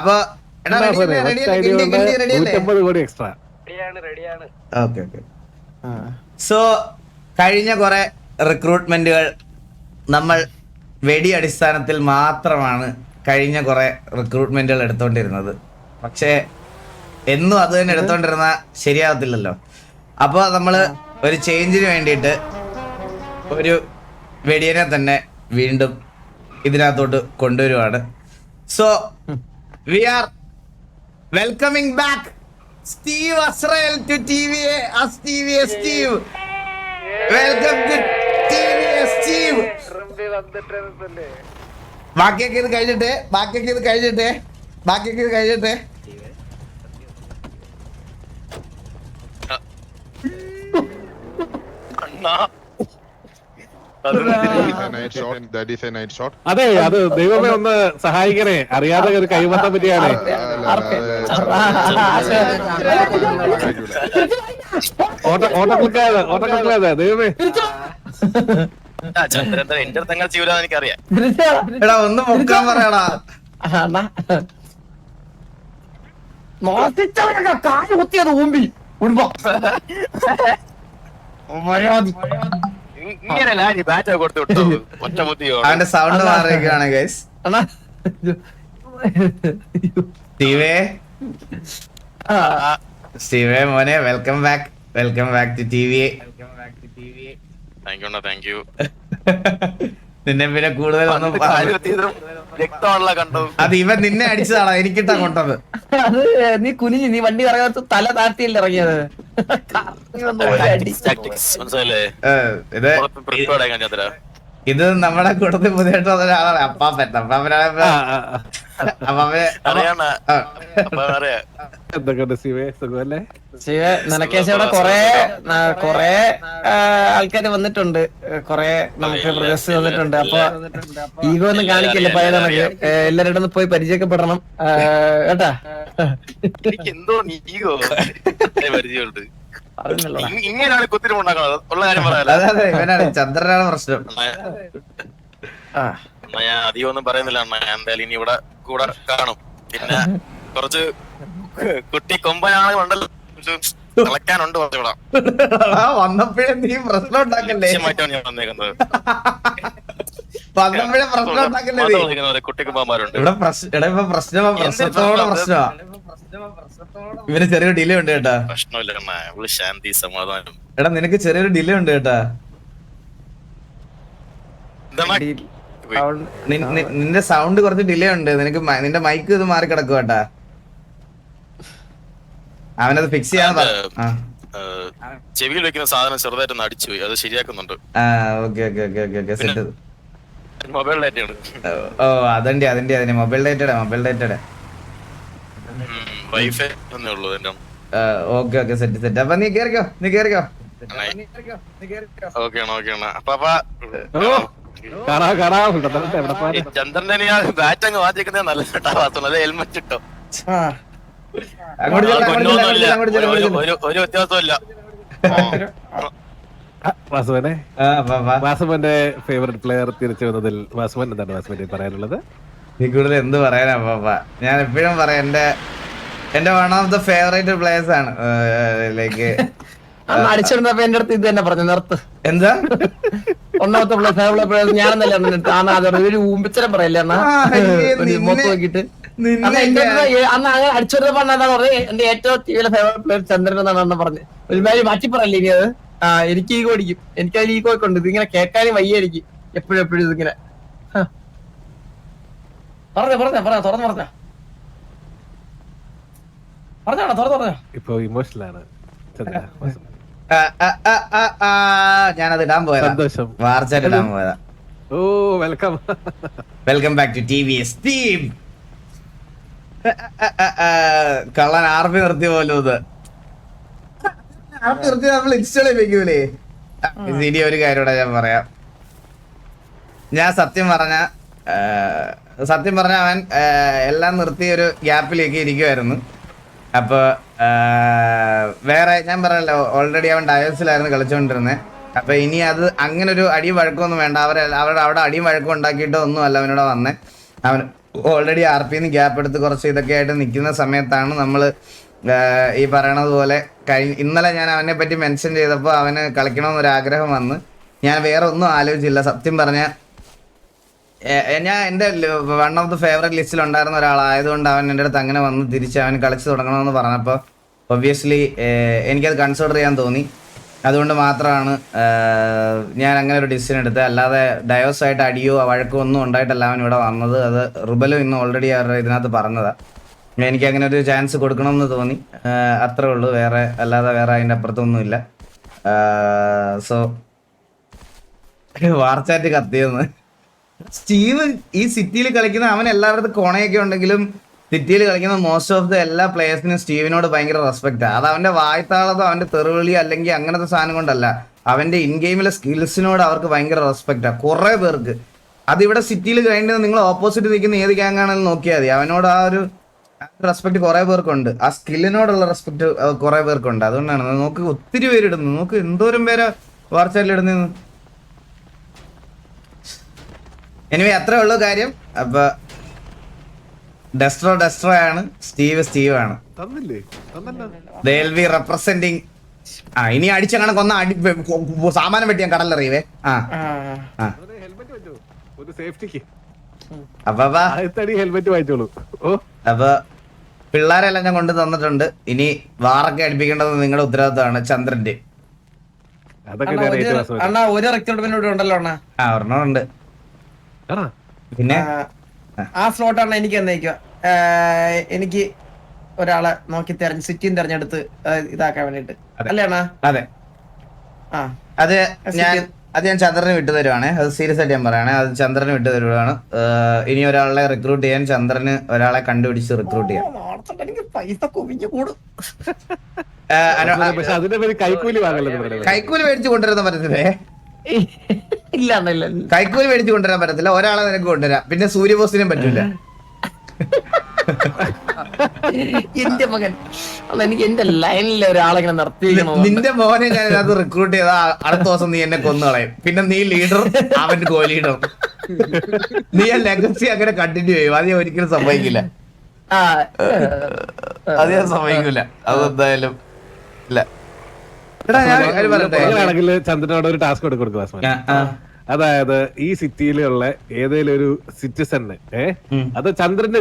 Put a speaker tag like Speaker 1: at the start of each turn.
Speaker 1: അപ്പൊ സോ കഴിഞ്ഞ കുറെ റിക്രൂട്ട്മെന്റുകൾ നമ്മൾ വെടി അടിസ്ഥാനത്തിൽ മാത്രമാണ് കഴിഞ്ഞ കുറെ റിക്രൂട്ട്മെന്റുകൾ എടുത്തോണ്ടിരുന്നത്. പക്ഷേ എന്നും അത് തന്നെ എടുത്തോണ്ടിരുന്ന ശരിയാവത്തില്ലല്ലോ. അപ്പോൾ നമ്മൾ ഒരു ചേഞ്ചിന് വേണ്ടിയിട്ട് ഒരു വെടിയനെ തന്നെ വീണ്ടും ഇതിനകത്തോട്ട് കൊണ്ടുവരുവാണ്. So we are welcoming back Steve Azrael to T V S T V S Steve welcome to T V S Steve ബാക്കിയൊക്കെ ഇത് കഴിഞ്ഞിട്ട് ബാക്കിയൊക്കെ ഇത് കഴിഞ്ഞിട്ട് ബാക്കിയൊക്കെ ഇത് കഴിഞ്ഞിട്ട്.
Speaker 2: നൈറ്റ്
Speaker 3: അതെ അത് ദൈവമേ ഒന്ന് സഹായിക്കണേ അറിയാതെ ഒരു കൈമത്തം പറ്റിയാണ് ഓട്ടക്കുളിക്കാതെ ഓട്ടക്കുളിക്കാതെ ദൈവമേ
Speaker 4: ചന്ദ്രൻ എന്റെ അങ്ങനെ ചെയ്യൂലെന്ന് എനിക്കറിയാം
Speaker 1: എടാ ഒന്ന് മുക്കാൻ പറയടാ
Speaker 5: മോഷ്ടിച്ചവനൊക്കെ കാൽ കുത്തിയത് ഊമ്പി കുടുംബം
Speaker 4: ഇങ്ങനെയല്ല ഈ ബാറ്റ് കൊടുത്തു വിട്ടു. ഒറ്റ ബുദ്ധിയോട്.
Speaker 1: അവന്റെ സൗണ്ട് മാറിയിരിക്കുകയാണ് ഗൈസ്
Speaker 5: അണ്ണാ.
Speaker 1: സ്റ്റീവേ. സ്റ്റീവേ മോനെ welcome back welcome back to T V
Speaker 4: thank you thank you
Speaker 1: നിന്നെ പിന്നെ കൂടുതൽ അത് ഇവൻ നിന്നെ അടിച്ചതാണോ? എനിക്കിട്ടാ കൊണ്ടത്.
Speaker 5: അത് നീ കുനിഞ്ഞ് നീ വണ്ടി ഇറങ്ങാത്ത തല താഴ്ത്തിയല്ലേ ഇറങ്ങിയത്?
Speaker 1: ഇത് നമ്മുടെ കൂട്ടത്തിൽ പുതിയ ഒരാളാണ്. അപ്പാപ്പൻ അപ്പാപ്പനാണ്
Speaker 3: ശിവേ
Speaker 5: നിനക്കേശ ഇവിടെ കൊറേ കൊറേ ആൾക്കാർ വന്നിട്ടുണ്ട്. കൊറേ നമുക്ക് പ്രദേശത്ത് വന്നിട്ടുണ്ട് അപ്പൊ ഈഗോ ഒന്നും കാണിക്കില്ല പഴയ നമുക്ക് എല്ലാവരുടെ ഒന്ന് പോയി പരിചയപ്പെടണം. കേട്ടാ?
Speaker 4: എനിക്ക് എന്തോ ഈഗോ പരിചയമുണ്ട്. ഇങ്ങനെയാണ് കുത്തിരി ഉണ്ടാക്കുന്നത് ഉള്ള കാര്യം പറയാനാണ്
Speaker 1: അതെ അതെ ഇവനാണ്. ചന്ദ്രനാണ് പ്രശ്നം.
Speaker 4: ഞാൻ അധികം ഒന്നും പറയുന്നില്ല. അണ്ണാ ഞാൻ എന്തായാലും ഇനി ഇവിടെ കൂടെ കാണും. പിന്നെ കുറച്ച് കുട്ടി കൊമ്പനാണ് ഉണ്ടല്ലോ. കുറച്ച് കളക്കാനുണ്ട് കുറച്ച് ഇവിടെ.
Speaker 1: വന്നപ്പോഴേ നീ പ്രശ്നം ഉണ്ടാക്കല്ലേ?
Speaker 4: ഞാൻ വന്നേക്കുന്നത്.
Speaker 1: വന്നപ്പോഴേ പ്രശ്നം ഉണ്ടാക്കല്ലേ ഇവിടെ പ്രശ്നം പ്രശ്നത്തോടെ പ്രശ്നമാ ഇവന് ചെറിയൊരു ഡിലേ ഉണ്ട് കേട്ടാ.
Speaker 4: പ്രശ്നമില്ല ശാന്തി സമാധാനം.
Speaker 1: എടാ നിനക്ക് ചെറിയൊരു ഡിലേ ഉണ്ട് കേട്ടാ. നിന്റെ സൗണ്ട് കുറച്ച് ഡിലേ ഉണ്ട്. നിനക്ക് നിന്റെ മൈക്ക് ഇത് മാറി കിടക്കും കേട്ടാ അവനത് ഫിക്സ് ചെയ്യാൻ
Speaker 4: ചെവിയിൽ വെക്കുന്ന സാധനം ചെറുതായിട്ടൊന്ന് അടിച്ചു പോയി അത് ശരിയാക്കുന്നുണ്ട്.
Speaker 1: ആ okay okay okay okay okay set
Speaker 4: mobile ഡാറ്റയാണ്
Speaker 1: ഓ അതിന്റെ അതിന്റെ അതിന്റെ മൊബൈൽ ഡേറ്റയുടെ മൊബൈൽ ഡേറ്റയുടെ
Speaker 4: വൈഫൈ എന്നേ ഉള്ളൂ എന്റെ
Speaker 1: ഓക്കെ ഓക്കെ സെറ്റ് സെറ്റ് അപ്പൊ നീ കേറിക്കോ നീ കേറിക്കോ.
Speaker 4: ഓക്കെ ആണ് ഓക്കെ ആണ് അപ്പൊ
Speaker 3: കാണാ
Speaker 4: ചന്ദ്രന്റെ ബാറ്റ് അങ്ങ് മാറ്റിക്കുന്നത് നല്ല കേട്ടോ ഹെൽമെറ്റ് ഇട്ടോ? ഒരു- ഒരു-
Speaker 3: വാസുവനെ. വാസുവന്റെ ഫേവറേറ്റ് പ്ലെയർ തിരിച്ചു വന്നതിൽ വാസുവൻ എന്താണ് വാസുവന്റെ പറയാനുള്ളത്?
Speaker 1: നീ കൂടുതൽ എന്ത് പറയാനാ പാപ്പ ഞാൻ എപ്പോഴും പറയാം എന്റെ എന്റെ one of the favourite players ആണ്. ലൈക്ക്
Speaker 5: അടിച്ചിരുന്നപ്പോ എന്റെ അടുത്ത് ഇത് തന്നെ പറഞ്ഞു നിർത്ത്.
Speaker 1: എന്താ?
Speaker 5: ഒന്നാമത്തെ പ്ലേസ് ഫേവറേറ്റ് പ്ലേസ് ഞാനെന്നല്ലേ അന്ന് എടുത്ത് അന്ന് അത് ഒരു ഊമ്പിച്ചരം പറയല്ലേ അന്ന്? മൊത്തം
Speaker 1: നോക്കിട്ട്
Speaker 5: അന്ന് എന്റെ അന്ന് അങ്ങനെ അടിച്ചിരുന്നപ്പോ അന്ന് പറഞ്ഞത് എന്റെ ഏറ്റവും ടിവിയിലെ ഫേവറേറ്റ് പ്ലെയർ ചന്ദ്രൻ എന്നാണ് അന്ന് പറഞ്ഞത് ഒരുമാതിരി മാറ്റി പറയല്ലേ ഇനി അത്? ആ എനിക്ക് ഈ അടിക്കും. എനിക്ക് അതിൽ ഈഗോ ഒക്കെ ഉണ്ട്. ഇതിങ്ങനെ കേൾക്കാനും വയ്യ എനിക്ക്. എപ്പോഴും എപ്പോഴും ഇതിങ്ങനെ. പറഞ്ഞ പറഞ്ഞ പറഞ്ഞ പറഞ്ഞോ തുറന്നു പറഞ്ഞോ. പറഞ്ഞാണോ തുറന്നു പറഞ്ഞോ.
Speaker 3: ഇപ്പൊ ഇമോഷണലാണ് ചന്ദ്ര വാസു.
Speaker 1: ആ, ആ, ആ, ആ, ആ, ഞാനത് ഇടാൻ പോയതാ.
Speaker 3: സന്തോഷം.
Speaker 1: വാർച്ചായിട്ട് ഇടാൻ പോയതാ.
Speaker 3: ഓ welcome.
Speaker 1: Welcome back to T V S team കള്ളൻ ആർമി നിർത്തി പോലും ഇത്. ആർമി നിർത്തി നമ്മൾ ഇൻസ്റ്റാൾ ചെയ്യിക്കൂലേ ഇനി ഒരു കാര്യമൂടെ ഞാൻ പറയാം. ഞാൻ സത്യം പറഞ്ഞ സത്യം പറഞ്ഞ അവൻ എല്ലാം നിർത്തി ഒരു ഗ്യാപ്പിലേക്ക് ഇരിക്കുമായിരുന്നു അപ്പൊ ആ, വേറെ ഞാൻ പറഞ്ഞല്ലോ ഓൾറെഡി അവൻ ഡയോസിലായിരുന്നു കളിച്ചുകൊണ്ടിരുന്നത് അപ്പോൾ ഇനി അത് അങ്ങനെ ഒരു അടി വഴക്കൊന്നും വേണ്ട. അവരെ അവരുടെ അവിടെ അടിയും വഴക്കം ഉണ്ടാക്കിയിട്ടോ ഒന്നും അല്ല അവനോട് വന്നേ. അവൻ ഓൾറെഡി ആർ പിന്ന് ഗ്യാപ്പ് എടുത്ത് കുറച്ച് ഇതൊക്കെ ആയിട്ട് നിൽക്കുന്ന സമയത്താണ് നമ്മൾ ഈ പറയണത് പോലെ കഴിഞ്ഞ ഇന്നലെ ഞാൻ അവനെ പറ്റി മെൻഷൻ ചെയ്തപ്പോൾ അവന് കളിക്കണമെന്നൊരു ആഗ്രഹം വന്ന്. ഞാൻ വേറെ ഒന്നും ആലോചിച്ചില്ല. സത്യം പറഞ്ഞാൽ ഞാൻ എന്റെ വൺ ഓഫ് ദി ഫേവറേറ്റ് ലിസ്റ്റിൽ ഉണ്ടായിരുന്ന ഒരാളായതുകൊണ്ട് അവൻ എന്റെ അടുത്ത് അങ്ങനെ വന്ന് തിരിച്ച് അവൻ കളിച്ച് തുടങ്ങണമെന്ന് പറഞ്ഞപ്പോൾ ഒബ്വിയസ്ലി എനിക്കത് കൺസിഡർ ചെയ്യാൻ തോന്നി. അതുകൊണ്ട് മാത്രമാണ് ഞാൻ അങ്ങനെ ഒരു ഡിസിഷൻ എടുത്തത്. അല്ലാതെ ഡയോസ് ആയിട്ട് അടിയോ വഴക്കോ ഒന്നും ഉണ്ടായിട്ടല്ല അവൻ ഇവിടെ വന്നത്. അത് റുബലും ഇന്ന് ഓൾറെഡി അവരുടെ ഇതിനകത്ത് പറഞ്ഞതാണ് എനിക്ക് അങ്ങനെ ഒരു ചാൻസ് കൊടുക്കണമെന്ന് തോന്നി. അത്രേ ഉള്ളൂ. വേറെ അല്ലാതെ വേറെ അതിന്റെ അപ്പുറത്തൊന്നുമില്ല. സോ വാർച്ചാറ്റ് കത്തിയെന്ന്. സ്റ്റീവ് ഈ സിറ്റിയിൽ കളിക്കുന്ന അവൻ എല്ലാവരുടെ കോണയൊക്കെ ഉണ്ടെങ്കിലും സിറ്റിയിൽ കളിക്കുന്ന മോസ്റ്റ് ഓഫ് ദ എല്ലാ പ്ലേയേഴ്സിനും സ്റ്റീവിനോട് ഭയങ്കര റെസ്പെക്റ്റ് അത് അവന്റെ വായ്ത്താളതോ അവന്റെ തെറുവിളി അല്ലെങ്കിൽ അങ്ങനത്തെ സാധനം കൊണ്ടല്ല. അവന്റെ ഇൻ ഗെയിമിലെ സ്കിൽസിനോട് അവർക്ക് ഭയങ്കര റെസ്പെക്റ്റാ കുറെ പേർക്ക്. അതിവിടെ സിറ്റിയിൽ കഴിഞ്ഞത് നിങ്ങൾ ഓപ്പോസിറ്റ് നിൽക്കുന്ന ഏത് ഗ്യാങ് ആണെങ്കിലും നോക്കിയാൽ മതി. അവനോട് ആ ഒരു റെസ്പെക്ട് കുറെ പേർക്കുണ്ട്. ആ സ്കില്ലിനോടുള്ള റെസ്പെക്ട് കുറെ പേർക്കുണ്ട്. അതുകൊണ്ടാണ്. നോക്ക് ഒത്തിരി പേരിടുന്നു. നോക്ക് എന്തോരം പേരാ വാർച്ചയിൽ എനിവേ അത്രേ ഉള്ളൂ കാര്യം. അപ്പൊ ഡെസ്ട്രോ ഡെസ്ട്രോ ആണ്. സ്റ്റീവ് സ്റ്റീവ് ആണ്. ബി റെപ്രസെന്റിങ് ആ ഇനി അടിച്ചങ്ങനെ കൊന്ന അടി സാമാനം വെട്ടി ഞാൻ കടലെറിയവേ ആ.
Speaker 5: ആ.
Speaker 1: ആ.
Speaker 3: ഹെൽമെറ്റ് വെച്ചോ. ഒരു സേഫ്റ്റിക്ക്
Speaker 1: അപ്പൊ പിള്ളേരെല്ലാം ഞാൻ കൊണ്ടു തന്നിട്ടുണ്ട്. ഇനി വാറൊക്കെ അടിപ്പിക്കേണ്ടത് നിങ്ങളുടെ ഉത്തരവാദിത്തമാണ് ചന്ദ്രന്റെ.
Speaker 5: അണ്ണാ, ഒരു- ഇവിടെ ഉണ്ടല്ലോ അണ്ണാ.
Speaker 1: ആ ഒരെണ്ണമുണ്ട്
Speaker 3: ആണോ
Speaker 1: പിന്നെ?
Speaker 5: ആ, സ്ലോട്ടാണ് എനിക്ക് എന്നേക്കുക എനിക്ക് ഒരാളെ നോക്കി തെരഞ്ഞ് സിറ്റിയും തെരഞ്ഞെടുത്ത് ഇതാക്കാൻ വേണ്ടിട്ട്
Speaker 1: അതെ.
Speaker 5: അല്ലേ അണ്ണാ?
Speaker 1: അതെ.
Speaker 5: ആ.
Speaker 1: അത് ഞാൻ അത് ഞാൻ ചന്ദ്രന് വിട്ടു തരുവാണ്. അത് സീരിയസ് ആയിട്ട് ഞാൻ പറയുകയാണ് അത് ചന്ദ്രന് വിട്ടു തരുവാണ്. ഇനി ഒരാളെ റിക്രൂട്ട് ചെയ്യാൻ ചന്ദ്രന് ഒരാളെ കണ്ടുപിടിച്ച് റിക്രൂട്ട് ചെയ്യാം.
Speaker 3: കൈക്കൂലി
Speaker 1: മേടിച്ച് കൊണ്ടുവരുന്ന പറ്റത്തില്ലേ?
Speaker 5: ഇല്ല.
Speaker 1: കൈക്കൂലി മേടിച്ചു കൊണ്ടുവരാൻ പറ്റത്തില്ല. ഒരാളെ നിനക്ക് കൊണ്ടുവരാം. പിന്നെ സൂര്യബോസിനും പറ്റൂല.
Speaker 5: എന്റെ മകൻ. അല്ല എനിക്ക് എന്റെ ലൈനിലെ ഒരാളെ ഇങ്ങനെ നിർത്തിയിരിക്കണോ
Speaker 1: നിന്റെ മോനെ ഞാൻ അത് റിക്രൂട്ട് ചെയ്താ അടുത്ത ദിവസം നീ എന്നെ കൊന്നു കളയും. പിന്നെ നീ ലീഡർ അവൻ കോ ലീഡർ നീ ആ ലെഗസി അങ്ങനെ കണ്ടിന്യൂ ചെയ്യും. അത് ഞാൻ ഒരിക്കലും സംഭവിക്കില്ല അത് ഞാൻ സംഭവിക്കില്ല അതെന്തായാലും ഇല്ല.
Speaker 3: ചന്ദ്രനോട് ഒരു ടാസ്ക് കൊടുക്കും. അതായത് ഈ സിറ്റിയിലുള്ള ഏതെങ്കിലും ഒരു സിറ്റിസണ്
Speaker 1: ഏഹ്.
Speaker 3: അത് ചന്ദ്രന്റെ